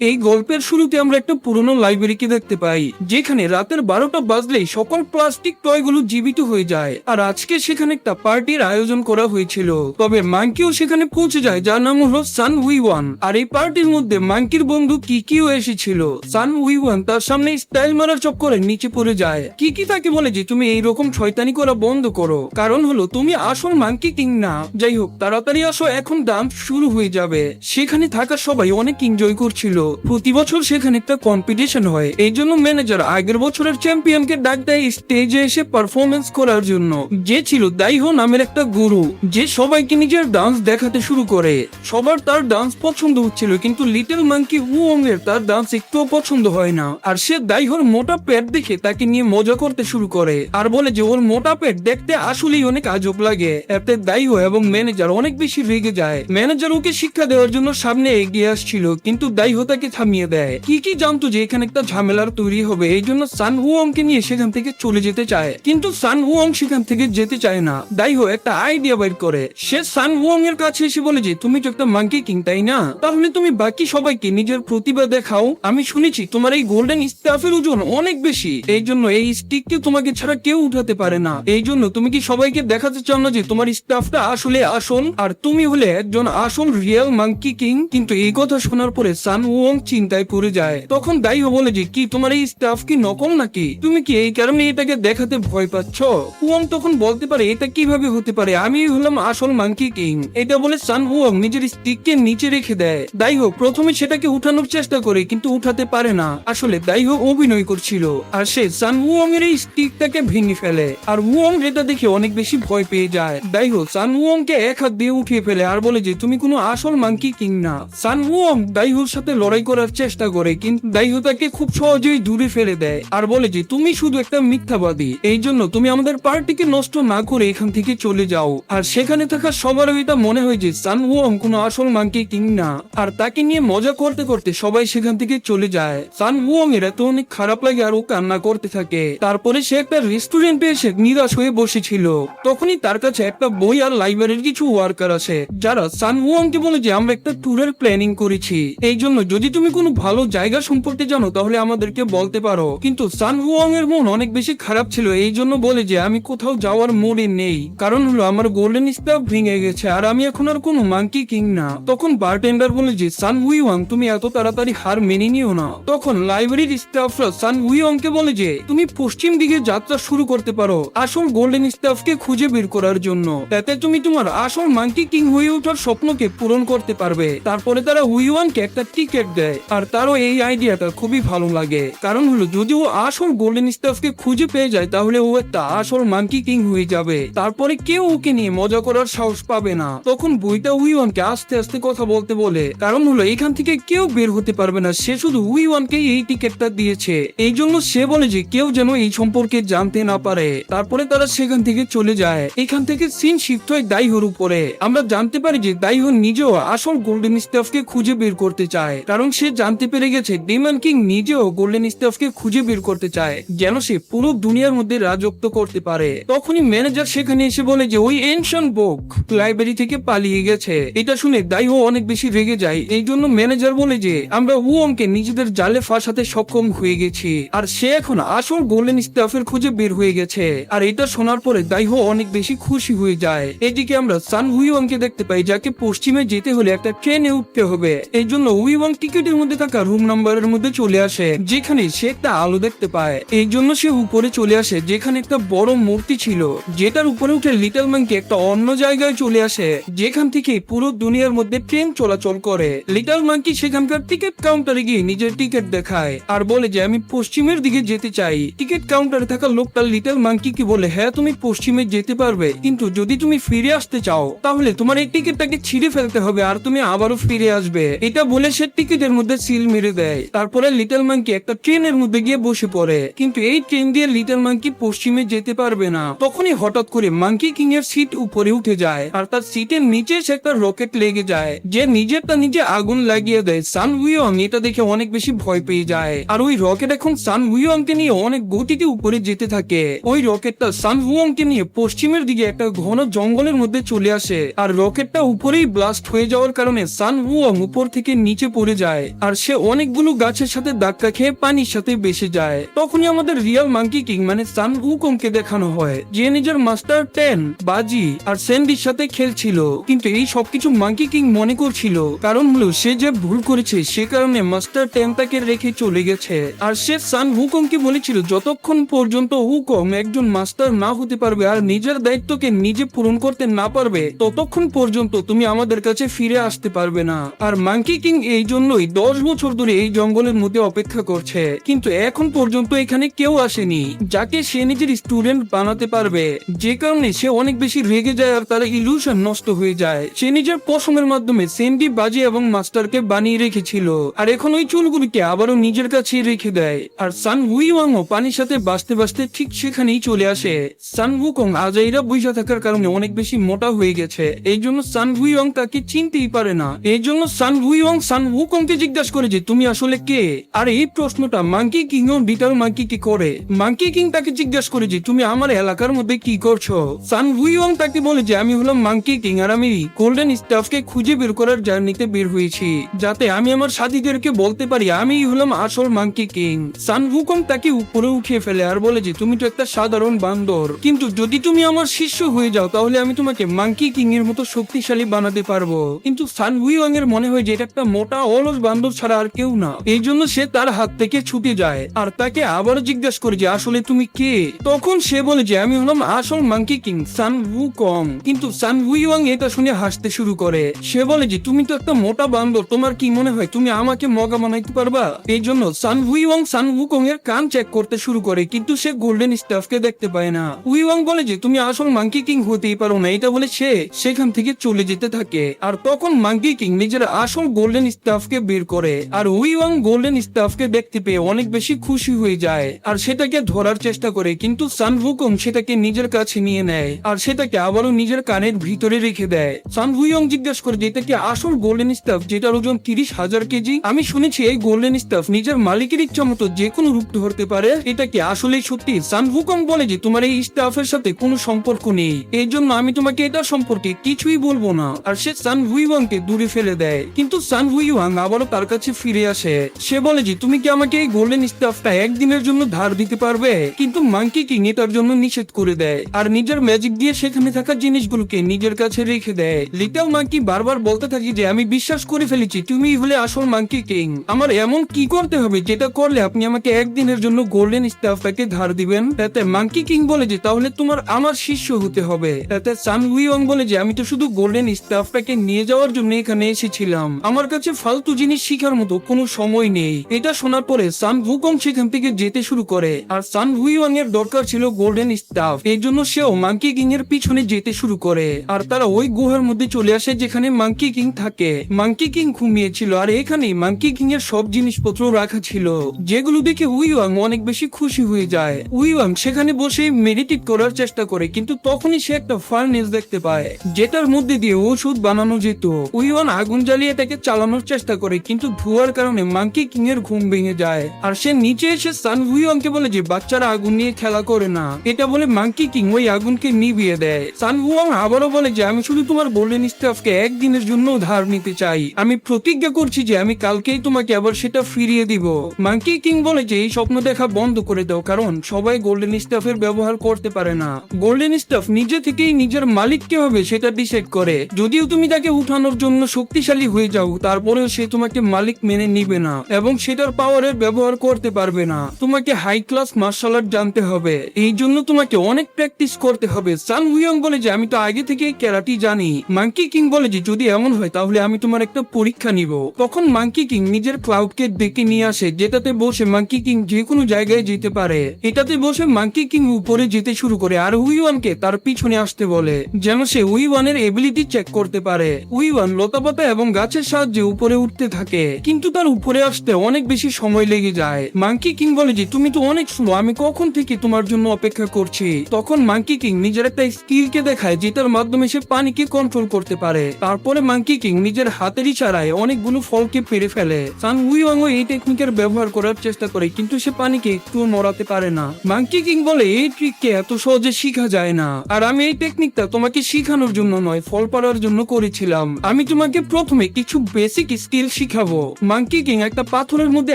এই গল্পের শুরুতে আমরা একটা পুরনো লাইব্রেরিকে দেখতে পাই, যেখানে রাতের বারোটা বাজলেই সকল প্লাস্টিক টয়গুলো জীবিত হয়ে যায়। আর আজকে সেখানে একটা পার্টির আয়োজন করা হয়েছিল। তবে মাঙ্কিও সেখানে পৌঁছে যায়, যার নাম হলো সান উই ওয়ান আর এই পার্টির মধ্যে মাঙ্কির বন্ধু কিকিও এসেছিল। সান উই ওয়ান তার সামনে স্টাইল মারার চক্করে নিচে পড়ে যায়। কিকি তাকে বলে যে, তুমি এইরকম শয়তানি করা বন্ধ করো। কারণ হলো, তুমি আসল মাঙ্কি কিং না। যাই হোক, তাড়াতাড়ি আসো, এখন ডান্স শুরু হয়ে যাবে। সেখানে থাকা সবাই অনেক এনজয় করছিল। প্রতি বছর সেখানে একটা কম্পিটিশন হয়। এই জন্য ম্যানেজার আগের বছরের চ্যাম্পিয়নকে ডাক দেয় স্টেজে এসে পারফরমেন্স করার জন্য। যে ছিল দাইহো নামের একটা গুরু, যে সবাইকে নিজের ডান্স দেখাতে শুরু করে। সবার তার ডান্স পছন্দ হচ্ছিল, কিন্তু লিটল মাঙ্কি উং এর তার ডান্স একটুও পছন্দ হয় না। আর সে দাইহোর মোটা পেট দেখে তাকে নিয়ে মজা করতে শুরু করে। আর বলে যে ওর মোটা পেট দেখতে আসলেই অনেক আজব লাগে। এতে দাইহো এবং ম্যানেজার অনেক বেশি রেগে যায়। ম্যানেজার ওকে শিক্ষা দেওয়ার জন্য সামনে এগিয়ে আসছিল, কিন্তু দাইহো তাকে থামিয়ে দেয়। কি কি জানতো যে এখানে একটা ঝামেলার তৈরি হবে, এই জন্য সান হুয়ংকে নিয়ে সেখান থেকে চলে যেতে চায়। কিন্তু সান হুয়ং সেখান থেকে যেতে চায় না। দাইহো একটা আইডিয়া বের করে। সে সান হুয়ং এর কাছে এসে বলে যে, তুমি তো একটা মাঙ্কি কিং তাই না? তাহলে তুমি বাকি সবাইকে নিজের প্রতিভা দেখাও। আমি শুনেছি তোমার এই গোল্ডেন স্টাফের ওজন অনেক বেশি। এই জন্য এই স্টিককে তোমাকে ছাড়া কেউ উঠাতে পারে না। এই জন্য তুমি কি সবাইকে দেখাতে চাও না যে তোমার স্টাফটা আসলে আসল? আর তুমি হলে একজন আসল রিয়েল মাঙ্কি কিং কিন্তু এই কথা শোনার পরে সান ওং চিন্তায় পড়ে যায়। তখন দাইহো বলে যে কি, তোমার এই স্টাফ কি নকল নাকি? তুমি কি এই কারণে এটাকে দেখাতে ভয় পাচ্ছ? উয়ং তখন বলতে পারে, এটা কীভাবে হতে পারে? আমি হলাম আসল মাঙ্কি কিং এটা বলে সান উয়ং নিজের স্টিককে নিচে রেখে দেয়। দাইহো প্রথমে সেটাকে উঠানোর চেষ্টা করে, কিন্তু উঠাতে পারে না। আসলে দাইহো অভিনয় করছিল। আর সে সান উয়ং এর এই স্টিকটাকে ভেঙে ফেলে। আর উয়ং যেটা দেখে অনেক বেশি ভয় পেয়ে যায়। দাইহো সান উয়ং কে এক হাত দিয়ে উঠিয়ে ফেলে আর বলে যে, তুমি কোনো আসল মাংকি কিং না। সান উয়ং দাইহোর সাথে লড়াই করার চেষ্টা করে, কিন্তু দাইহো তাকে খুব সহজেই দূরে ফেলে দেয় আর বলে যে, তুমি শুধু একটা মিথ্যাবাদী, এই জন্য তুমি আমাদের পার্টিকে নষ্ট না করে এখান থেকে চলে যাও। আর সেখানে থাকা সবার এটা মনে হয় যে সান উয়ং কোনো আসল মাঙ্কি কিং না। আর তাকে নিয়ে মজা করতে করতে সবাই সেখান থেকে চলে যায়। সান উয়ং এর এত অনেক খারাপ লাগে আর ও কান্না করতে থাকে। তারপরে সে একটা রেস্টুরেন্টে এসে নিরাশ হয়ে বসেছিল। তখনই তার কাছে একটা বই আর লাইব্রেরির কিছু ওয়ার্কার আছে যারা সান উয়ংকে বলে যে, আমরা একটা ট্যুরের প্ল্যানিং করেছি। এই জন্য যদি তুমি কোনো ভালো জায়গা সম্পর্কে জানো, তাহলে আমাদেরকে বলতে পারো। কিন্তু সান হুয়ং এর মন অনেক বেশি খারাপ ছিল, এই জন্য বলে যে আমি কোথাও যাওয়ার মোড়ে নেই। কারণ হলো, আমার গোল্ডেন স্টাফ ভেঙে গেছে, আর আমি এখন আর কোনো মাঙ্কি কিং না। তখন বারটেন্ডার বলে যে, সান হুইওয়াং তুমি এত তাড়াতাড়ি হার মেনে নিও না। তখন লাইব্রেরির স্টাফরা সান হুইওং কে বলে যে, তুমি পশ্চিম দিকে যাত্রা শুরু করতে পারো, আসল গোল্ডেন স্টাফকে খুঁজে বের করার জন্য। তাতে তুমি তোমার আসল মাঙ্কি কিং হয়ে ওঠার স্বপ্নকে পূরণ করতে পারবে। তারপরে তারা হুইওয়ানকে একটা টিকেট দেয়। আর তারও এই আইডিয়াটা খুবই ভালো লাগে। কারণ হলো যদি ও আসল গোল্ডেন স্টাফকে খুঁজে পেয়ে যায়, তাহলে ও একটা আসল মাঙ্কি কিং হয়ে যাবে। তারপরে কেউ ওকে নিয়ে মজা করার সাহস পাবে না। তখন বইটা উইওয়ানকে আস্তে আস্তে কথা বলতে বলে। কারণ হলো, এখান থেকে কেউ বের হতে পারবে না, সে শুধু উইওয়ানকে এই টিকেটটা দিয়েছে। এই জন্য সে বলে যে, কেউ যেন এই সম্পর্কে জানতে না পারে। তারপরে তারা সেখান থেকে চলে যায়। এখান থেকে সিন শিফট হয় দাইহোর উপরে। আমরা জানতে পারি যে দাইহো নিজেও আসল গোল্ডেন স্টাফকে খুঁজে বের করতে চায়। কারণ সে জানতে পেরে গেছে ডিমন কিং নিজেও গোল্ডেন স্টাফকে খুঁজে বের করতে চায়, যেন সে পুরো দুনিয়ার মধ্যে রাজত্ব করতে পারে। তখনই ম্যানেজার সেখানে এসে বলে যে ওই এনশন বুক লাইব্রেরি থেকে পালিয়ে গেছে। এটা শুনে দাইহো অনেক বেশি রেগে যায়। এই জন্য ম্যানেজার বলে যে, আমরা উয়ংকে নিজেদের জালে ফাঁসাতে সক্ষম হয়ে গেছি। আর সে এখন আসল গোল্ডেন স্টাফের খুঁজে বের হয়ে গেছে। আর এটা শোনার পরে দাইহো অনেক বেশি খুশি হয়ে যায়। এদিকে আমরা সান হুইওয়াংকে দেখতে পাই, যাকে পশ্চিমে যেতে হলে একটা ট্রেনে উঠতে হবে। এই জন্য উইওয়াং টিকিটের মধ্যে থাকা রুম নাম্বারের মধ্যে চলে আসে, যেখানে সে একটা আলো দেখতে পায়। এই জন্য সে উপরে চলে আসে, যেখানে একটা বড় মূর্তি ছিল, যেটার উপরে উঠে লিটল ম্যানকে একটা অন্য জায়গায় চলে আসে, যেখান থেকে পুরো দুনিয়ার মধ্যে ট্রেন চলাচল করে। লিটল মাঙ্কি সেখানকার টিকিট কাউন্টারে গিয়ে নিজের টিকিট দেখায়, আর বলে যে, আমি পশ্চিমের দিকে যেতে চাই। টিকিট কাউন্টারে থাকা লোকটা লিটল মাঙ্কি কি বলে হ্যাঁ তুমি পশ্চিমে যেতে পারবে, কিন্তু যদি তুমি ফিরে আসতে চাও, তাহলে তোমার এই টিকিটটাকে ছিঁড়ে ফেলতে হবে, আর তুমি আবারও ফিরে আসবে। এটা বলে সে টিকিটের মধ্যে সিল মেরে দেয়। তারপরে লিটল মাঙ্কি একটা ট্রেনের মধ্যে গিয়ে বসে পড়ে। কিন্তু এই ট্রেন দিয়ে লিটল মাঙ্কি পশ্চিমে যেতে পারবে না। তখনই হঠাৎ করে মাঙ্কি কিং এর সিট উপরে উঠে যায় আর তার সিটের নিচে সে একটা রকেট লেগে যায়। যে নিজেরটা নিজে আগুন লাগিয়ে দেয়। সান উইয়ং এটা দেখে অনেক বেশি ভয় পেয়ে যায়। আর ওই রকেট এখন সান উইয়ং কে নিয়ে অনেক গতিতে উপরে যেতে থাকে। ওই রকেটটা সান উইয়ং কে নিয়ে পশ্চিমের দিকে একটা ঘন জঙ্গলের মধ্যে চলে আসে। আর রকেটটা উপরেই ব্লাস্ট হয়ে যাওয়ার কারণে সান উইয়ং উপর থেকে নিচে পড়ে যায়। যায়, আর সে অনেকগুলো গাছের সাথে ধাক্কা খেয়ে পানির সাথে বেসে যায়। তখনই আমাদের রিয়াল মাঙ্কি কিং মানে সান উকংকে দেখানো হয়, যে নিজের মাস্টার টেন, বাজি আর স্যান্ডির সাথে খেলছিল। কিন্তু এই সবকিছু মাঙ্কি কিং মনে করছিল, কারণ হলো সে যে ভুল করেছে, সে কারণে মাস্টার টেন তাকে রেখে চলে গেছে। আর সে সান হুকংকে বলেছিল, যতক্ষণ পর্যন্ত হুকং একজন মাস্টার না হতে পারবে আর নিজের দায়িত্বকে নিজে পূরণ করতে না পারবে, ততক্ষণ পর্যন্ত তুমি আমাদের কাছে ফিরে আসতে পারবে না। আর মাঙ্কি কিং এই জন্যই দশ বছর ধরে এই জঙ্গলের মধ্যে অপেক্ষা করছে। কিন্তু এখন পর্যন্ত এখানে কেউ আসেনি। যাকে সে নিজের স্টুডেন্ট বানাতে পারবে। যে কারণে সে অনেক বেশি রেগে যায় আর তার ইলুশন নষ্ট হয়ে যায়। সে নিজের পশমের মাধ্যমে সেন্ডি বাজি এবং মাস্টারকে বানিয়ে রেখেছিল। আর এখন ওই চুলগুলিকে আবারও নিজের কাছে রেখে দেয়। আর সান হুইওয়াং ও পানির সাথে বাঁচতে বাঁচতে ঠিক সেখানেই চলে আসে। সান হুকং আজাইরা বৈশা থাকার কারণে অনেক বেশি মোটা হয়ে গেছে। এই জন্য সান হুইওয়াং তাকে চিনতেই পারে না। এই জন্য সান হুইওয়াং সান হুকংকে জিজ্ঞাসা করে যে, তুমি আসলে কে? আর, এই প্রশ্নটা মাঙ্কি কিং ও বিটার মাঙ্কি কি করে। মাঙ্কি কিং তাকে জিজ্ঞাসা করে যে, তুমি আমার এলাকার মধ্যে কি করছ? সান হুইওয়াং তাকে বলে যে, আমি হলাম মাঙ্কি কিং আর আমি গোল্ডেন স্টাফকে খুঁজে বের করার জার্নিতে বের হয়েছি। যাতে আমি আমার সাথীদেরকে বলতে পারি আমি হলাম আসল মাঙ্কি কিং সান হুকং তাকে উপরে উঠিয়ে ফেলে আর বলে যে, তুমি তো একটা সাধারণ বান্দর। কিন্তু যদি তুমি আমার শিষ্য হয়ে যাও, তাহলে আমি তোমাকে মাঙ্কি কিং এর মতো শক্তিশালী বানাতে পারব। কিন্তু সান হুইওয়াং এর মনে হয় যে, এটা একটা মোটা অলস বান্দর ছাড়া আর কেউ না। এই জন্য সে তার হাত থেকে ছুটে যায় আর তাকে আবার জিজ্ঞাসা করে যে, আসলে তুমি কে? তখন সে বলে যে, আমি হলাম আসল মাঙ্কি কিং, সান হু কং। কিন্তু সান হুইওয়াং এটা শুনে হাসতে শুরু করে। সে বলে যে, তুমি তো একটা মোটা বান্দর, তোমার কি মনে হয় তুমি আমাকে মগা বানাইতে পারবা? এই জন্য সান হুইওয়াং সান হুকং এর কান চেক করতে শুরু করে, কিন্তু সে গোল্ডেন স্টাফকে দেখতে পায় না। হুইওয়াং বলে যে, তুমি আসল মাঙ্কি কিং হতেই পারো না। এটা বলে সে সেখান থেকে চলে যেতে থাকে। আর তখন মাঙ্কি কিং নিজের আসল গোল্ডেন স্টাফকে বের করে। আর হুইওয়াং গোল্ডেন স্টাফকে দেখতে পেয়ে অনেক বেশি খুশি হয়ে যায়। আর সেটাকে ধরার চেষ্টা করে, কিন্তু সান হুকং সেটাকে নিজের কাছে নিয়ে নেয়। আর সেটাকে আবারও নিজের কানের ভিতরে রেখে দেয়। সান হুইয়ং জিজ্ঞাসা করে যে এটা কি আসল গোল্ডেন স্টাফ যেটার ওজন তিরিশ হাজার কেজি? আমি শুনেছি এই গোল্ডেন স্টাফ নিজের মালিকের ইচ্ছা মতো যে কোনো রূপ ধরতে পারে। এটা কি আসলেই সত্যি? সান হুকং বলে যে, তোমার এই স্টাফের সাথে কোনো সম্পর্ক নেই। এই জন্য আমি তোমাকে এটা সম্পর্কে কিছুই বলব না। আর সে সান হুইওয়াংকে দূরে ফেলে দেয়। কিন্তু সান হুইওয়াং আবারও তার কাছে ফিরে আসে। সে বলে যে, তুমি কি আমাকে এই গোল্ডেন স্টাফটা একদিনের জন্য ধার দিতে পারবে? কিন্তু মাঙ্কি কিং এটার জন্য নিষেধ করে দেয়। আর নিজের ম্যাজিক দিয়ে সেখানে থাকা জিনিসগুলোকে নিজের কাছে রেখে দেয়। লিটল মাঙ্কি বারবার বলতে থাকি যে, আমি বিশ্বাস করে ফেলেছি, তুমি হলে আসল মাঙ্কি কিং আমার এমন কি করতে হবে যেটা করলে আপনি আমাকে একদিনের জন্য গোল্ডেন স্টাফটাকে ধার দিবেন? তাতে মাঙ্কি কিং বলে যে, তাহলে তোমার আমার শিষ্য হতে হবে। তাতে সান হুইওং বলে যে, আমি তো শুধু গোল্ডেন স্টাফটাকে নিয়ে যাওয়ার জন্য এখানে এসেছিলাম। আমার কাছে ফালতু জিনিস শিখার মতো কোনো সময় নেই। এটা শোনার পরে সান ভুকং সেখান থেকে যেতে শুরু করে। আর সান হুইওয়াং এর দরকার ছিল গোল্ডেন স্টাফ এই জন্য সেও মাঙ্কি কিং এর পিছনে যেতে শুরু করে। আর তারা ওই গুহার মধ্যে চলে আসে যেখানে মাঙ্কি কিং থাকে। মাঙ্কি কিং ঘুমিয়েছিল, আর এখানে মাঙ্কি কিং এর সব জিনিসপত্র রাখা ছিল। যেগুলো দেখে উইওয়াং অনেক বেশি খুশি হয়ে যায়। উইওয়াং সেখানে বসে মেডিটেট করার চেষ্টা করে, কিন্তু তখনই সে একটা ফার্নেস দেখতে পায়, যেটার মধ্যে দিয়ে ওষুধ বানানো যেত। উইওয়ান আগুন জ্বালিয়ে তাকে চালানোর চেষ্টা করে। কিন্তু ধোয়ার কারণে মাঙ্কি কিং এর ঘুম ভেঙে যায়। আর সে নিচে এসে সান হুইওয়াংকে বলে যে, বাচ্চারা আগুন নিয়ে খেলা করে না। এটা বলে মাঙ্কি কিং ওই আগুনকে নিভিয়ে দেয়। সান হুয়াং আবারও বলে যে, আমি শুধু তোমার গোল্ডেন স্টাফকে একদিনের জন্য ধার নিতে চাই। আমি প্রতিজ্ঞা করছি যে, আমি কালকেই তোমাকে আবার সেটা ফিরিয়ে দিব। মাঙ্কি কিং বলে যে, এই স্বপ্ন দেখা বন্ধ করে দাও, কারণ সবাই গোল্ডেন স্টাফের ব্যবহার করতে পারে না। গোল্ডেন স্টাফ নিজে থেকেই নিজের মালিক কে হবে, সেটা ডিসাইড করে। যদিও তুমি তাকে উঠানোর জন্য শক্তিশালী হয়ে যাও, তারপরেও সে তোমাকে মালিক মেনে নিবে না এবং সেটার পাওয়ারের ব্যবহার করতে পারবে না। তোমাকে হাই ক্লাস মার্শাল আর্ট জানতে হবে। এই জন্য তোমাকে অনেক প্র্যাকটিস করতে হবে। সান হুইয়ং বলে যে, আমি তো আগে থেকে ক্যারাটি জানি। মাঙ্কি কিং বলে যে, যদি এমন হয়, তাহলে আমি তোমার একটা পরীক্ষা নিব। তখন মাঙ্কি কিং নিজের ক্লাউডকে ডেকে নিয়ে আসে, যেটাতে বসে মাঙ্কি কিং যে কোনো জায়গায় যেতে পারে। এটাতে বসে মাঙ্কি কিং উপরে যেতে শুরু করে আর উইওয়ানকে তার পিছনে আসতে বলে, যেন সে উইওয়ানের এবিলিটি চেক করতে পারে। উইওয়ান লতাপাতা এবং গাছের সাহায্যে উপরে উঠতে থাকে। কিন্তু তার উপরে আসতে অনেক বেশি সময় লেগে যায়। মাঙ্কি কিং বলে যে, তুমি তো অনেক স্লো আমি কখন থেকে তোমার জন্য অপেক্ষা করছি? তখন মাঙ্কি কিং নিজের একটা স্কিলকে দেখায়, যেটার মাধ্যমে সে পানিকে কন্ট্রোল করতে পারে। তারপরে মাঙ্কি কিং নিজের হাতের ইশারায় অনেকগুলো ফলকে পেরে ফেলে। সান উইওয়াং এই টেকনিকের ব্যবহার করার চেষ্টা করে, কিন্তু সে পানিকে একটু নড়াতে পারে না। মাঙ্কি কিং বলে, এই ট্রিককে এত সহজে শিখা যায় না। আর আমি এই টেকনিকটা তোমাকে শিখানোর জন্য নয়, ফল পাড়ার জন্য করেছিলাম। আমি তোমাকে প্রথমে কিছু বেসিক স্কিল শিখাবো। মাঙ্কি কিং একটা পাথরের মধ্যে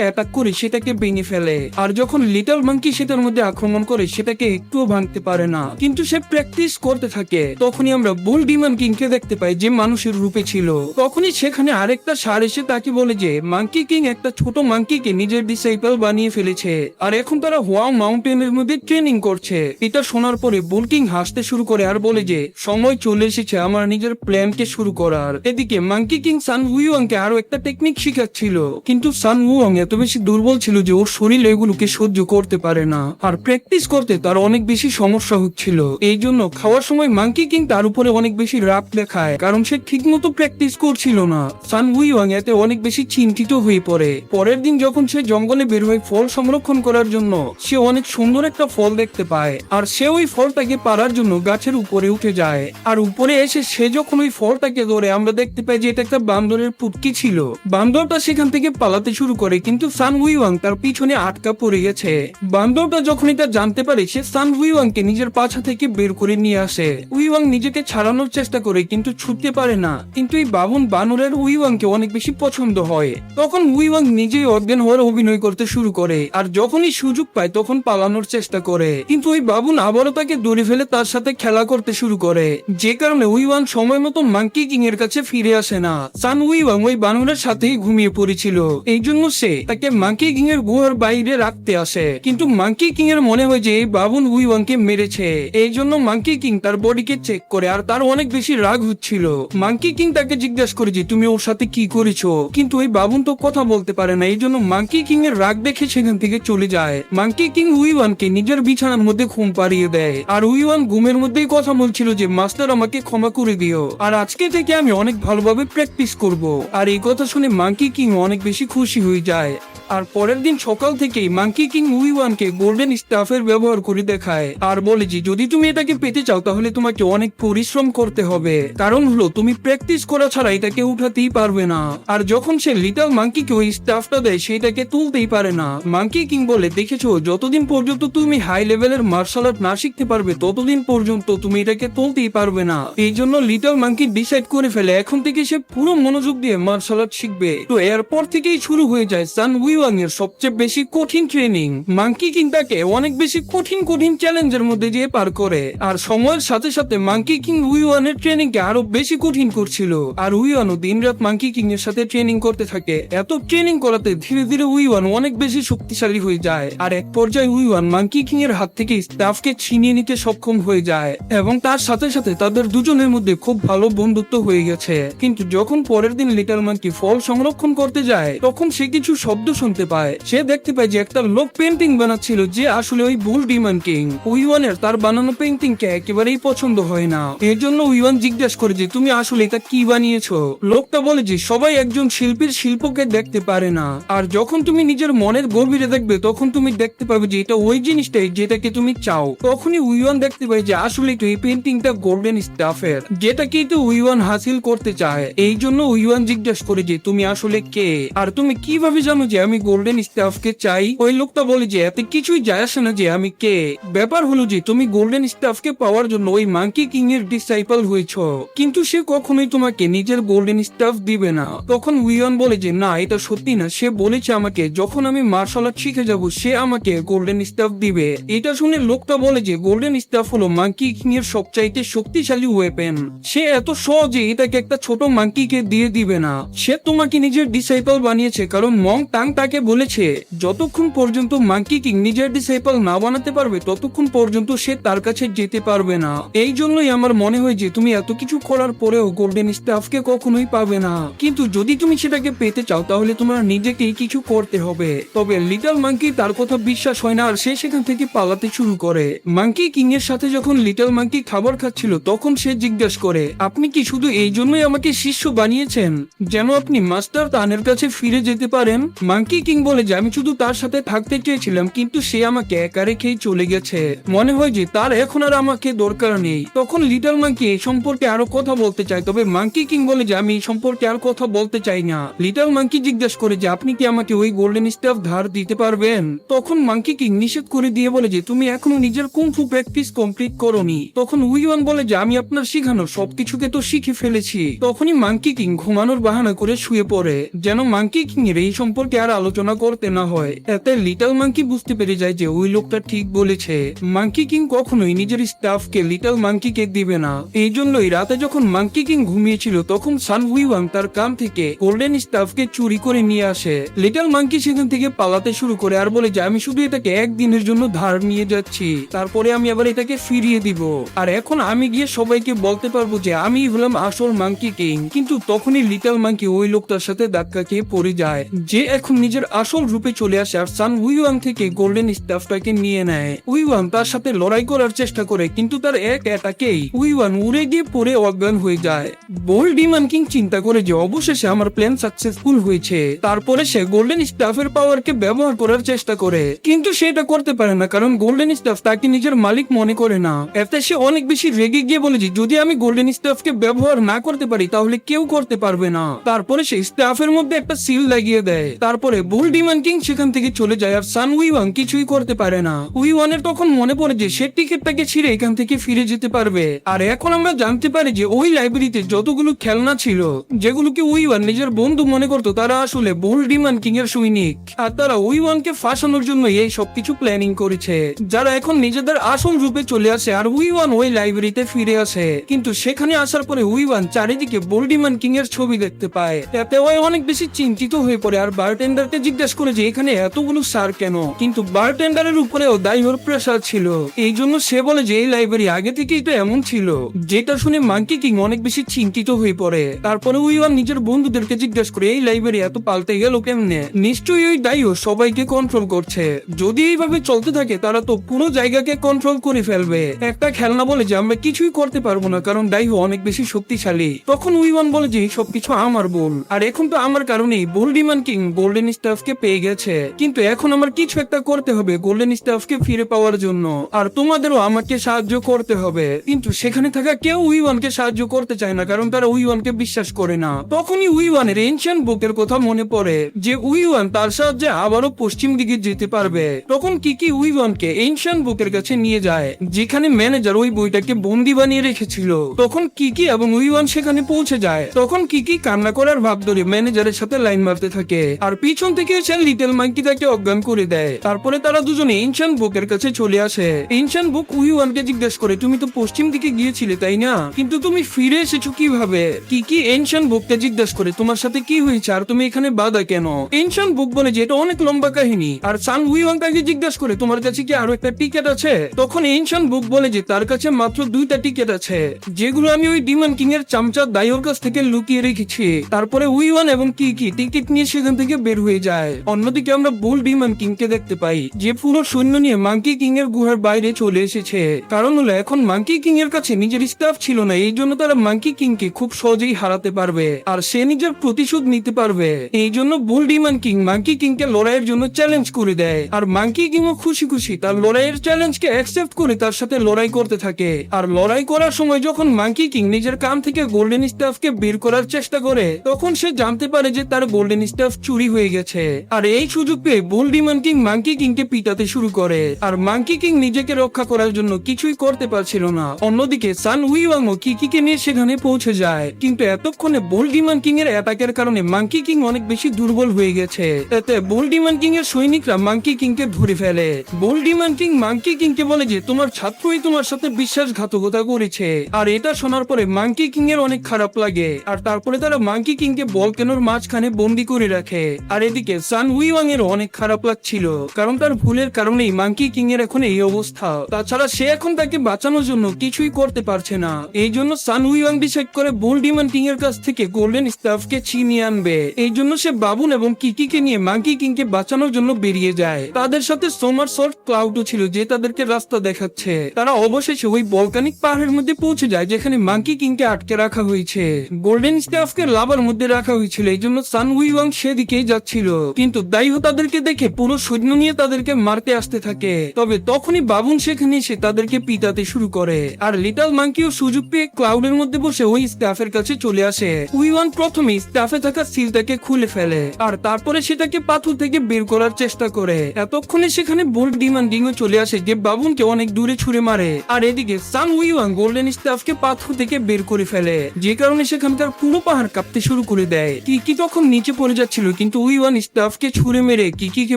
অ্যাটাক করে সেটাকে ভেঙে ফেলে। আর যখন লিটল মাঙ্কি সেটার মধ্যে আক্রমণ করে, সেটাকে একটুও ভাঙতে পারে না। কিন্তু সে প্র্যাকটিস করতে থাকে। তখনই আমরা বুল ডিমান কিংকে দেখতে পাই, যে মানুষের রূপে ছিল। তখনই সেখানে আরেকটা সার এসে তাকে বলে যে মাঙ্কি কিং একটা ছোট মাঙ্কিকে নিজের ডিসাইপল বানিয়ে ফেলেছে। আর এখন তারা হোয়া মাউন্টেনের মধ্যে ট্রেনিং করছে। এটা শোনার পরে বুল কিং হাসতে শুরু করে আর বলে যে, সময় চলে এসেছে, আমার নিজের প্ল্যানকে শুরু করার। এদিকে মাঙ্কি কিং সান উইওয়াংকে আরও একটা টেকনিক শিখাচ্ছিল, কিন্তু সান উইওয়াং এত বেশি দুর্বল ছিল যে ওর শরীর এগুলোকে সহ্য করতে পারে না। আর প্র্যাকটিস করতে তার অনেক বেশি সমস্যা হচ্ছিল। এই জন্য খাওয়ার সময় মাংকি কিং তার উপরে অনেক বেশি রাগ দেখায়, কারণ সে ঠিকমতো প্র্যাকটিস করছিল না। সান উইওয়াং এতে অনেক বেশি চিন্তিত হয়ে পড়ে। পরের দিন যখন সে জঙ্গলে বের হয়ে ফল সংরক্ষণ করার জন্য, সে অনেক সুন্দর একটা ফল দেখতে পায়, আর সে ওই ফলটাকে পারার জন্য গাছের উপরে উঠে যায়। আর উপরে এসে সে যখন ওই ফলটাকে ধরে, আমরা দেখতে পাই যে এটা একটা বান্দরের পুটকি ছিল। বান্দরটা সেখান থেকে পালাতে শুরু করে, কিন্তু সান উইওয়াং তার পিছনে আটকা পড়ে গেছে। বান্দরটা যখন এটা জানতে পারে, সে সান উইওয়াংকে নিজের পাছা থেকে বের করে নিয়ে আসে। উইওয়াং নিজেকে ছাড়ানোর চেষ্টা করে, কিন্তু ছুটতে পারে না। কিন্তু এই বাবুন বানরের উইওয়াংকে অনেক বেশি পছন্দ হয়। তখন উইওয়াং নিজেই অজ্ঞান হওয়ার অভিনয় করতে শুরু করে, আর যখনই সুযোগ পায়, তখন পালানোর চেষ্টা করে। কিন্তু ওই বাবুন আবারও তাকে ধরে ফেলে তার সাথে খেলা করতে শুরু করে। যে কারণে উইওয়াং সময় মতো মাঙ্কি কিং এর কাছে ফিরে আসে না। সান উইওয়াং ওই বানরের সাথেই ঘুমিয়ে পড়েছিল। এই জন্য সে তাকে মাঙ্কি কিং এর গুহার বাইরে রাখতে আসে। কিন্তু মাঙ্কি কিং এর মনে হয় যে বাবুন উইওয়াংকে মেরেছে। এই জন্য মাঙ্কি কিং তার বডিকে চেক করে আর তার অনেক বেশি রাগ হচ্ছিল। মাঙ্কি কিং তাকে জিজ্ঞাসা করে যে, তুমি ওর সাথে কি করেছ? কিন্তু ওই বাবুন তো কথা বলতে পারে না। এই জন্য মাঙ্কি কিং এর রাগ দেখে সেখান থেকে চলে যায়। মাঙ্কি কিং উইওয়ানকে নিজের বিছানার মধ্যে ঘুম পাড়িয়ে দেয়। আর উইওয়ান ঘুমের মধ্যেই কথা বলছিল যে, মাস্টার, আমাকে ক্ষমা করে দিও। আর আজকে থেকে আমি অনেক ভালোভাবে প্র্যাকটিস করব। আর এই কথা শুনে মাঙ্কি কিং অনেক বেশি খুশি হয়ে যায়। আর পরের দিন সকাল থেকেই মাঙ্কি কিং উইওয়ানকে গোল্ডেন স্টাফের ব্যবহার করে দেখায়। আর বলে যে, যদি তুমি এটাকে পেতে চাও, তাহলে তোমাকে অনেক পরিশ্রম করতে হবে। কারণ হলো, তুমি প্র্যাকটিস করা ছাড়া এটাকে উঠাতেই পারবে না। আর যখন সে লিটল মাঙ্কিকে ওই স্টাফটা দেয় সেটাকে তুলতেই পারে না। মাঙ্কি কিং বলে, দেখেছ, যতদিন পর্যন্ত তুমি হাই লেভেলের মার্শাল আর্ট না শিখতে পারবে, ততদিন পর্যন্ত তুমি এটাকে তুলতেই পারবে না। এই জন্য লিটল মাঙ্কি ডিসাইড করে ফেলে। এখন থেকে সে পুরো মনোযোগ দিয়ে মার্শাল আর্ট শিখবে। তো এরপর থেকেই শুরু হয়ে যায় সান উইওয়াং এর সবচেয়ে বেশি কঠিন ট্রেনিং মাঙ্কি কিং তাকে অনেক বেশি কঠিন কঠিন চ্যালেঞ্জের মধ্যে দিয়ে পার করে। আর সময়ের সাথে সাথে মাঙ্কি কিং উইওয়ান এর ট্রেনিং কে আরও বেশি কঠিন করছিল। আর উইওয়ানও দিন রাত মাঙ্কি কিং এর সাথে ট্রেনিং করতে থাকে। এত ট্রেনিং করাতে ধীরে ধীরে উইওয়ান অনেক বেশি শক্তিশালী হয়ে যায়। আর এক পর্যায়ে উইওয়ান মাঙ্কি কিং এর হাত থেকে স্টাফকে ছিনিয়ে নিতে সক্ষম হয়ে যায়। এবং তার সাথে সাথে তাদের দুজনের মধ্যে খুব ভালো বন্ধুত্ব হয়ে গেছে। কিন্তু যখন পরের দিন লিটল মাঙ্কি ফল সংরক্ষণ করতে যায়, তখন সে কিছু শব্দ শুনতে পায়। সে দেখতে পায় যে একটা লোক পেন্টিং বানাচ্ছিল যে আসলে ওই বুল ডিমান কিং। উইওয়ানের তার বানানো পেন্টিং কে একেবারেই পছন্দ হয় না। এর জন্য উইওয়ান জিজ্ঞাসা করে যে, তুমি আসলে এটা কি বানিয়েছো? লোকটা বলে যে, সবাই একজন শিল্পীর শিল্পকে দেখতে পারে না। আর যখন তুমি নিজের মনের গভীরে দেখবে, তখন তুমি দেখতে পাবে যে, এটা ওই জিনিসটাই যেটাকে তুমি চাও। তখনই উইওয়ান দেখতে পায় যে, আসলে তো এই পেন্টিংটা গোল্ডেন স্টাফের যেটাকে তো উইওয়ান হাসিল করতে চায়। এই জন্য উইওয়ান জিজ্ঞাসা করে যে তুমি আসলে কে? আর তুমি কীভাবে জানো যে আমি গোল্ডেন স্টাফকে চাই? ওই লোকটা বলে যে, এতে কিছুই যায় আসে না যে আমি কে? ব্যাপার হলো যে, তুমি গোল্ডেন স্টাফকে পাওয়ার জন্য ওই মাঙ্কি কিং এর ডিসাইপল হয়েছ। কিন্তু সে কখনোই তোমাকে নিজের গোল্ডেন স্টাফ দিবে না। তখন উইয়ন বলে যে, না, এটা সত্যি না। সে বলেছে আমাকে, যখন আমি মার্শাল আর্ট শিখে যাব, সে আমাকে গোল্ডেন স্টাফ দিবে। এটা শুনে লোকটা বলে যে গোল্ডেন স্টাফ হলো মাঙ্কি কিং এর সবচাইতে শক্তিশালী ওয়েপেন সে এত সহজে এটাকে একটা ছোট মাঙ্কিকে দিয়ে দিবে না। সে তোমাকে নিজের ডিসাইপল বানিয়েছে, কারণ মং টাং তাকে বলেছে, যতক্ষণ পর্যন্ত মাঙ্কি কিং নিজের ডিসাইপল না বানাতে পারবে, ততক্ষণ পর্যন্ত সে তার কাছে যেতে পারবে না। এই জন্যই আমার মনে হয় যে তুমি এত কিছু করার পরেও গোল্ডেন স্টাফকে কখনোই পাবে না। কিন্তু যদি তুমি সেটাকে পেতে চাও, তাহলে তোমার নিজেকেই কিছু করতে হবে। তবে লিটল মাঙ্কি তার কথা বিশ্বাস হয় না, আর সে সেখান থেকে পালাতে শুরু করে। মাঙ্কি কিং এর সাথে যখন লিটল মাঙ্কি খাবার খাচ্ছিল, তখন সে জিজ্ঞাসা করে, আপনি কি শুধু এই জন্যই আমাকে শিষ্য বানিয়েছেন? যেন আপনি মাস্টার তানের কাছে ফিরে যেতে পারেন? মাঙ্কি কিং বলে যে, আমি শুধু তার সাথে থাকতে চেয়েছিলাম, কিন্তু সে আমাকে একা রেখেই চলে গেছে। মনে হয় যে তার এখন আর আমাকে দরকার নেই। তখন লিটল মাঙ্কি এই সম্পর্কে আরও কথা বলতে চায়, তবে মাঙ্কি কিং বলে যে, আমি এই সম্পর্কে আর কথা বলতে চাই না। লিটল মাঙ্কি জিজ্ঞাসা করে যে, আপনি কি আমাকে ওই গোল্ডেন স্টাফ ধার দিতে পারবেন? তখন মাঙ্কি কিং নিষেধ করে দিয়ে বলে যে, তুমি এখনও নিজের কুমফু প্র্যাকটিস কমপ্লিট করনি। তখন উইওয়ান বলে যে, আমি আপনার শিখানো সবকিছুকে তো শিখে ফেলেছি। তখনই মাঙ্কি কিং ঘুমানোর বাহানা করে শুয়ে শুয়ে পড়ে, যেন মাঙ্কি কিং এর এই সম্পর্কে আর আলোচনা করতে না হয়। এতে লিটল মাঙ্কি বুঝতে পেরে যায় যে ওই লোকটা ঠিক বলেছে। মাঙ্কি কিং কখনোই নিজের স্টাফকে লিটল মাঙ্কি কে দিবে না। এই জন্যই রাতে যখন মাঙ্কি কিং ঘুমিয়েছিল, তখন সান হুইওয়াং তার কাম থেকে গোল্ডেন স্টাফকে চুরি করে নিয়ে আসে। লিটল মাঙ্কি সেখান থেকে পালাতে শুরু করে আর বলে যে, আমি শুধু এটাকে একদিনের জন্য ধার নিয়ে যাচ্ছি। তারপরে আমি আবার এটাকে ফিরিয়ে দিব। আর এখন আমি গিয়ে সবাইকে বলতে পারব যে, আমি হলাম আসল মাঙ্কি কিং। কিন্তু তখনই লিটল মাঙ্কি ওই লোকটার সাথে ধাক্কা খেয়ে পড়ে যায়। যে এখন নিজের আসল রূপে চলে আসে আর সান উইওয়াং থেকে গোল্ডেন স্টাফটাকে নিয়ে নেয়। উইওয়াং তার সাথে লড়াই করার চেষ্টা করে, কিন্তু তার এক অ্যাটাকেই উইওয়ান উড়ে গিয়ে পড়ে অজ্ঞান হয়ে যায়। বোল্ড ডিমান কিং চিন্তা করে যে অবশেষে আমার প্ল্যান সাকসেসফুল হয়েছে। তারপরে সে গোল্ডেন স্টাফের পাওয়ারকে ব্যবহার করার চেষ্টা করে। কিন্তু সেটা করতে পারে না, কারণ গোল্ডেন স্টাফ তাকে নিজের মালিক মনে করে না। এতে সে অনেক বেশি রেগে গিয়ে বলে যে, যদি আমি গোল্ডেন স্টাফকে ব্যবহার না করতে পারি, তাহলে কেউ করতে পারবে না। তারপরে সে স্টাফের মধ্যে একটা সিল লাগিয়ে দেয়। তারপরে বুল ডিমান কিং সেখান থেকে চলে যায় আর সান উইওয়াং কিছুই করতে পারে না। উইওয়ানের তখন মনে পড়ে যে সে টিকিটটাকে ছিঁড়ে এখান থেকে ফিরে যেতে পারবে। আর এখন আমরা জানতে পারি যে ওই লাইব্রেরিতে যতগুলো খেলনা ছিল, যেগুলোকে উইওয়ান নিজের বন্ধু মনে করতো, তারা আসলে বুল ডিমান কিং এর সৈনিক। আর তারা উইওয়ানকে ফাঁসানোর জন্য এই সবকিছু প্ল্যানিং করেছে। যারা এখন নিজেদের আসল রূপে চলে আসে আর উইওয়ান ওই লাইব্রেরিতে ফিরে আসে। কিন্তু সেখানে আসার পরে উইওয়ান চারিদিকে বোল্ডিমান কিং এর ছবি দেখতে পায়। এতে ওই অনেক বেশি চিন্তিত হয়ে পড়ে আর বারটেন্ডারকে জিজ্ঞেস করে যে এখানে এতগুলো সার কেন? কিন্তু বারটেন্ডারের উপরেও দায়ীর প্রেসার ছিল। এই জন্য সে বলে যে এই লাইব্রেরি আগে থেকেই তো এমন ছিল। যেটা শুনে মাঙ্কি কিং অনেক বেশি চিন্তিত হয়ে পড়ে। তারপরে উইওয়ান নিজের বন্ধুদেরকে জিজ্ঞেস করে, এই লাইব্রেরি এত পাল্টে গেল কেমনে? নিশ্চয়ই ওই দায়ীও সবাইকে কন্ট্রোল করছে। যদি এইভাবে চলতে থাকে, তারা তো পুরো জায়গাকে কন্ট্রোল করে ফেলবে। একটা খেলনা বলে যে আমরা কিছুই করতে পারব না, কারণ ডাইহো অনেক বেশি শক্তিশালী। তখন উইওয়ান বলে যে, সবকিছু আমার ভুল। আর এখন তো আমার কারণেই বোল্ডিমান কিং গোল্ডেন স্টাফকে পেয়ে গেছে। কিন্তু এখন আমার কিছু একটা করতে হবে গোল্ডেন স্টাফকে ফিরে পাওয়ার জন্য। আর তোমাদেরও আমাকে সাহায্য করতে হবে। কিন্তু সেখানে থাকা কেউ উইওয়ানকে সাহায্য করতে চায় না, কারণ তারা উইওয়ানকে বিশ্বাস করে না। তখনই উইওয়ানের এনশিয়ান বুকের কথা মনে পড়ে যে উইওয়ান তার সাহায্যে আবারও পশ্চিম দিকে যেতে পারবে। তখন কি কি উইওয়ানকে এনশিয়ান বুকের কাছে নিয়ে যায়, যেখানে ম্যানেজার ওই বইটাকে বন্দি বানিয়ে রেখেছিল। তখন কি কি এবং উইওয়ান সেখানে পৌঁছে যায়। তখন কি কি কান্না করার ভাব ধরে ম্যানেজারের সাথে লাইন মারতে থাকে। আর পিছন থেকে এসে লিটল মাঙ্কি তাকে অজ্ঞান করে দেয়। তারপরে তারা দুজনে বুকের কাছে চলে আসে। এনশিয়ান বুক জিজ্ঞেস করে, তুমি তো পশ্চিম দিকে গিয়েছিলে, তাই না? কিন্তু তুমি ফিরে এসেছ কীভাবে? কিকি এনশিয়ান বুককে জিজ্ঞেস করে, তোমার সাথে কি হয়েছে? আর তুমি এখানে বাধা কেন? এনশিয়ান বুক বলে যে, এটা অনেক লম্বা কাহিনী। আর সান উইওয়ান তাকে জিজ্ঞাসা করে, তোমার কাছে কি আরও একটা টিকেট আছে? তখন এনশিয়ান বুক বলে যে, তার কাছে মাত্র দুইটা টিকেট আছে, যেগুলো আমি ওই ডিমান কিং এর চামচা দায়র কাছ থেকে লুকিয়ে রেখেছি। তারপরে উইওয়ান এবং কি কি টিকিট নিয়ে সেখান থেকে বের হয়ে যায়। অন্যদিকে আমরা বুল ডিমান কিং কে দেখতে পাই, যে পুরো সৈন্য নিয়ে মাঙ্কি কিং এর গুহার বাইরে চলে এসেছে। কারণ হলো, এখন মাঙ্কি কিং এর কাছে নিজের স্টাফ ছিল না, এই জন্য তারা মাঙ্কি কিং কে খুব সহজেই হারাতে পারবে, আর সে নিজের প্রতিশোধ নিতে পারবে। এই জন্য bull demon king monkey king কে লড়াইয়ের জন্য চ্যালেঞ্জ করে দেয়, আর মাঙ্কি কিং ও খুশি খুশি তার লড়াইয়ের চ্যালেঞ্জ কে অ্যাকসেপ্ট করে তার সাথে লড়াই করতে থাকে। আর লড়াই করার সময় যখন মাঙ্কি কিং নিজের কাম থেকে গোল্ডেন স্টাফ কে বের করার চেষ্টা করে, তখন সে জানতে পারে যে তার গোল্ডেন স্টাফ চুরি হয়ে গেছে। আর এই সুযোগ পেয়ে bull demon king monkey king কে পিটাতে শুরু করে। আর মাঙ্কি কিং নিজেকে রক্ষা করার জন্য কিছুই করতে পারছিল না। অন্যদিকে সান উইওয়াং ও কিকিকে নিয়ে সেখানে পৌঁছে যায়। কিন্তু এতক্ষণে বোল্ডিমান কিং এর অ্যাটাকের কারণে মাঙ্কি কিং অনেক বেশি দুর্বল হয়ে গেছে। এতে বোল্ডিমান কিং এর সৈনিকরা মাঙ্কি কিং কে ধরে ফেলে। Bull demon king monkey king কে বলে যে, তোমার ছাত্রই তোমার সাথে বিশ্বাসঘাতকতা করেছে। আর এটা শোনার পরে মাঙ্কি কিং এর অনেক খারাপ লাগে। আর তারপরে তারা মাঙ্কি কিং কে বলকেনোর মাঝখানে বন্দি করে রাখে। আর এদিকে সান উইওয়াং এর অনেক খারাপ লাগছিল, কারণ তার ভুলের কারণেই মাঙ্কি কিং এর এখন এই অবস্থা। তাছাড়া সে এখন তাকে বাঁচানোর জন্য কিছুই করতে পারছে না। এই জন্য সান উইওয়াং ডিসাইড করে বোল্ডিমান কিং এর কাছ থেকে গোল্ডেন স্টাফকে ছিনিয়ে আনবে। এই জন্য সে বাবুন এবং কিকিকে নিয়ে মাঙ্কি কিং কে বাঁচানোর জন্য বেরিয়ে যায়। তাদের সাথে সোমার সল্ট ক্লাউডও ছিল যে তাদেরকে রাস্তা দেখাচ্ছে। তারা অবশেষে ওই বলকানিক পাহাড়ের মধ্যে পৌঁছে যায়, যেখানে মাঙ্কি কিং কে আটকে রাখা হয়েছে। গোল্ডেন স্টাফকে লাভার মধ্যে রাখা হয়েছিল, এই জন্য সান উইওয়াং সেদিকেই যাচ্ছিল। কিন্তু দাইহো তাদেরকে দেখে পুরো সৈন্য নিয়ে তাদেরকে মারতে আসতে থাকে। তবে তখনই বাবুন সেখানে এসে তাদেরকে পিটাতে শুরু করে। আর লিটল মাঙ্কিও সুযোগ পেয়ে ক্লাউডের মধ্যে বসে ওই স্টাফের কাছে চলে আসে। উইওয়ান প্রথমে স্টাফে থাকা সিলটাকে খুলে ফেলে, আর তারপরে সেটাকে পাথর থেকে বের করার চেষ্টা করে। এতক্ষণে সেখানে বোল্ড ডিমান্ডিংও চলে আসে যে বাবুনকে অনেক দূরে ছুড়ে মারে। আর এদিকে সান উইওয়ান গোল্ডেন স্টাফকে পাথর থেকে বের করে ফেলে, যে কারণে সেখানকার পুরো পাহাড় কাঁপতে শুরু করে করে দেয়। কিকি তখন নিচে পড়ে যাচ্ছিল, কিন্তু উইওয়ান স্টাফকে ছুঁড়ে মেরে কিকিকে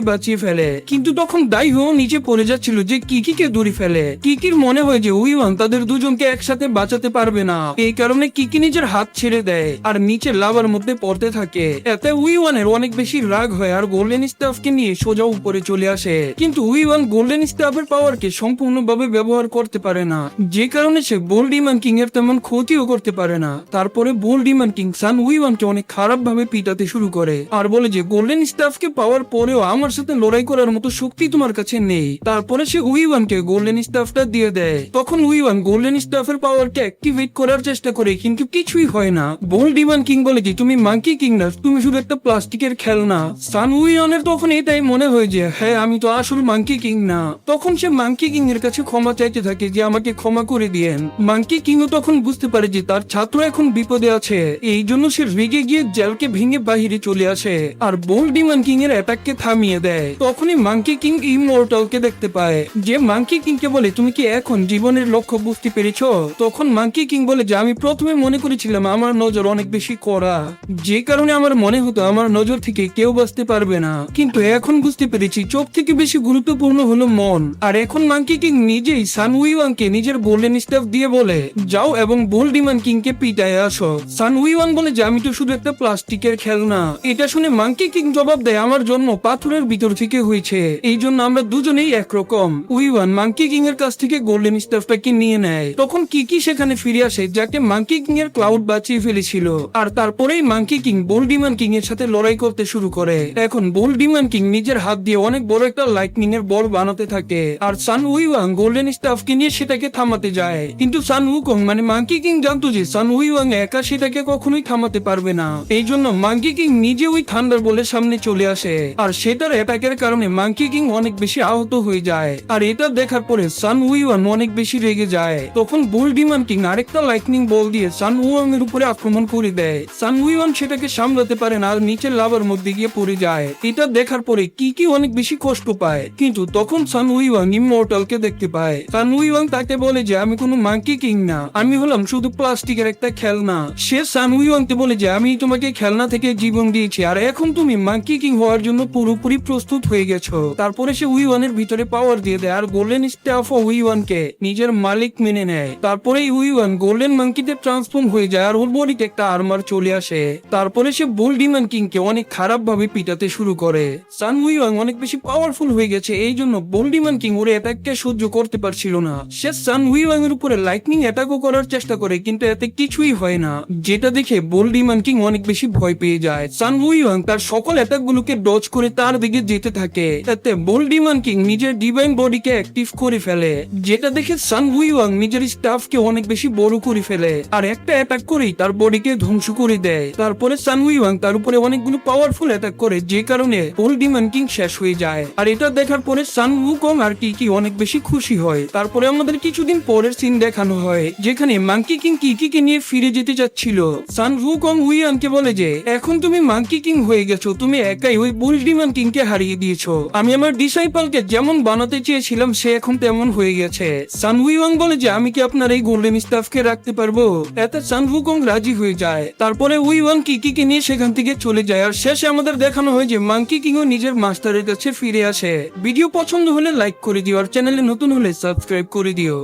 বাঁচিয়ে ফেলে। কিন্তু তখন দাইহো নিচে পড়ে যাচ্ছিল যে কিকিকে দূরে ফেলে। কিকির মনে হয় যে উইওয়ান তাদের দুজনকে একসাথে বাঁচাতে পারবে না। এই কারণে কিকি নিজের হাত ছেড়ে দেয় আর নিচে লাভার মধ্যে পড়তে থাকে। এতে উইওয়ানের অনেক বেশি রাগ হয় আর গোল্ডেন স্টাফকে নিয়ে সোজা উপরে চলে আসে। কিন্তু উইওয়ান গোল্ডেন স্টাফের পাওয়ারকে সম্পূর্ণভাবে ব্যবহার করতে পারে না। যে কারণে সে বোল্ডিমান কিং এর তেমন ক্ষতিও করতে পারে না। তারপরে বোল্ডিমান কিং সান উই উইওয়ানকে অনেক খারাপ ভাবে পিটাতে শুরু করে। আর বলে যে গোল্ডেন স্টাফকে পাওয়ার পরেও আমার সাথে লড়াই করার মতো শক্তি তোমার কাছে নেই। তারপরে সে উইওয়ানকে গোল্ডেন স্টাফটা দিয়ে দেয়। তখন উইওয়ান গোল্ডেন স্টাফের পাওয়ারকে অ্যাক্টিভেট করার চেষ্টা করে, কিন্তু কিছুই হয় না। বোল্ডিমান কিং বলে যে, তুমি মাঙ্কি কিং না, তুমি শুধু একটা প্লাস্টিকের খেলনা। সান উইওয়ানের তখন এটাই মনে হয় যে হ্যাঁ আমি তো আসল মাঙ্কি কিং না। তখন সে মাঙ্কি কিং এর কাছে ক্ষমা চাইতে থাকে যে, আমাকে ক্ষমা করে দিয়েন। মাঙ্কি কিংও তখন বুঝতে পারে যে, তার ছাত্র এখন বিপদে আছে। এই জন্য সে রেগে গিয়ে জেলকে ভেঙে বাহিরে চলে আসে আর বোল্ডিমান কিং এর অ্যাটাককে থামিয়ে দেয়। তখনই মাঙ্কি কিং ইমোর্টালকে দেখতে পায়। যে মাঙ্কি কিং কে বলে, তুমি কি এখন জীবনের লক্ষ্য বুঝতে পেরেছ? তখন মাঙ্কি কিং বলে, যে আমি প্রথমে মনে করেছিলাম আমার নজর অনেক বেশি কড়া। যে কারণে আমার মনে হতো আমার নজর থেকে কেউ বাঁচতে পারবে না। কিন্তু এখন বুঝতে পেরেছি, চোখ থেকে বেশি গুরুত্বপূর্ণ হলো মন। আর এখন মাঙ্কি কিং নিজেই সান উইওয়াংকে নিজের গোল্ডেন স্টাফ দিয়ে বলে, যাও এবং বোল্ডিমান কিং কে পিটায় আসো। সান উইওয়াং বলে, যে আমি তো শুধু একটা প্লাস্টিকের খেলনা। এটা শুনে মাঙ্কি কিং জবাব দেয়, আমার জন্ম পাথরের ভিতর থেকে হয়েছে। এই জন্য আমরা দুজনেই একরকম। উইওয়ান মাঙ্কি কিং এর কাছ থেকে গোল্ডেন স্টাফটাকে নিয়ে নেয়। তখন কিকি সেখানে ফিরে আসে, যাকে মাঙ্কি কিং এর ক্লাউড বাঁচিয়ে ফেলেছিল। আর তারপরেই মাঙ্কি কিং বোল্ডিমান কিং এর সাথে লড়াই করতে শুরু করে। এখন বোল্ডিমান কিং নিজের হাত দিয়ে অনেক বড় একটা লাইটনিং এর বল বানাতে থাকে। আর সান উইওয়াং গোল্ডেন স্টাফকে নিয়ে সেটাকে থামাতে যায়। কিন্তু সান উকং মানে মাঙ্কি কিং জানতো যে সান উইওয়াং একা সেটাকে কখনোই থামাতে পারবে না। এই জন্য মাঙ্কি কিং নিজে ওই থান্ডার বলের সামনে চলে আসে। আর সেটার অ্যাটাকের কারণে মাঙ্কি কিং অনেক বেশি আহত হয়ে যায়। আর এটা দেখার পরে সান উইওয়ান অনেক বেশি রেগে যায়। তখন বোল্ডিমান কিং আরেকটা লাইটনিং বল দিয়ে সান উওয়াং এর উপরে আক্রমণ করে দেয়। সান উইওয়ান সেটাকে সামলাতে পারে না আর নিচের লাভার মধ্যে গিয়ে পড়ে যায়। এটা দেখার পরে কি কি অনেক বেশি কষ্ট পায়। কিন্তু তখন সান উইওয়াং ইমোর্টালকে দেখতে পায়। সান উইওয়াং তাকে বলে যে, আমি কোনো মাঙ্কি কিং না। আমি হলাম শুধু প্লাস্টিকের একটা খেলনা। সে সান উইওয়াংকে বলে যে, আমি তোমাকে খেলনা থেকে জীবন দিয়েছি, আর এখন তুমি মাঙ্কি কিং হওয়ার জন্য পুরোপুরি প্রস্তুত হয়ে গেছো। তারপরে সে উইওয়ানের ভিতরে পাওয়ার দিয়ে দেয়, আর গোল্ডেন স্টাফ ও উইওয়ানকে নিজের মালিক মেনে নেয়। তারপরে উইওয়ান গোল্ডেন মাঙ্কিতে ট্রান্সফর্ম হয়ে যায়, আর ওর বডিতে একটা আর্মার চলে আসে। তারপরে সে বোল্ডিমান কিংকে অনেক খারাপ ভাবে পিটাতে শুরু করে। সান উইওয়াং অনেক বেশি পাওয়ারফুল হয়ে গেছে, এই জন্য বোল্ডিমান কিং ওর অ্যাটাককে সহ্য করতে পারছিল না। সে সান উইওয়াং এর উপরে লাইটনিং অ্যাটাকও করার চেষ্টা করে, কিন্তু এতে কিছুই হয় না। যেটা দেখে বোল্ডিমান কিং অনেক বেশি ভয় পেয়ে যায়। সান উইওয়াং তার সকল অ্যাটাক গুলোকে ডজ করে তার দিকে যেতে থাকে। এতে বোল্ডিমান কিং নিজের ডিভাইন বডিকে অ্যাক্টিভ করে ফেলে, যেটা দেখে সান উইওয়াং নিজের স্টাফকে অনেক বেশি বড় করে ফেলে। আর একটা অ্যাটাক করেই তার বডিকে ধ্বংস করে দেয়। তারপরে সান উইওয়াং তার উপরে অনেকগুলো পাওয়ারফুল অ্যাটাক করে, যে কারণে বোল্ডিমান কিং শেষ হয়ে যায়। আর এটা দেখার পরে সান উকং আর কি কি অনেক বেশি খুশি হয়। তারপরে আমাদের কিছুদিন পরের সিন দেখানো হয়, যেখানে মাঙ্কি কিং কি কিকিকে নিয়ে ফিরে যেতে চাচ্ছিল। সান উকং উইয়ানকে বলে যে, এখন তুমি মাঙ্কি কিং হয়ে গেছো, তুমি একাই ওই বুলডিমান কিংকে হারিয়ে দিয়েছ। আমি আমার ডিসাইপালকে যেমন বানাতে চেয়েছিলাম, সে এখন তেমন হয়ে গেছে। সান উইওয়াং বলে যে, আমি কি আপনার এই গোল্ডেন স্টাফকে রাখতে পারব? এতে সান উকং রাজি হয়ে যায়। তারপরে উইওয়াং কিকিকে নিয়ে সেখান থেকে চলে যায়। আর শেষে আমাদের দেখানো হয় যে মাঙ্কি কিংও নিজের মাস্টারের কাছে ফিরে আসে। ভিডিও পছন্দ হলে লাইক করে দিও, আর চ্যানেলে নতুন হলে সাবস্ক্রাইব করে দিও।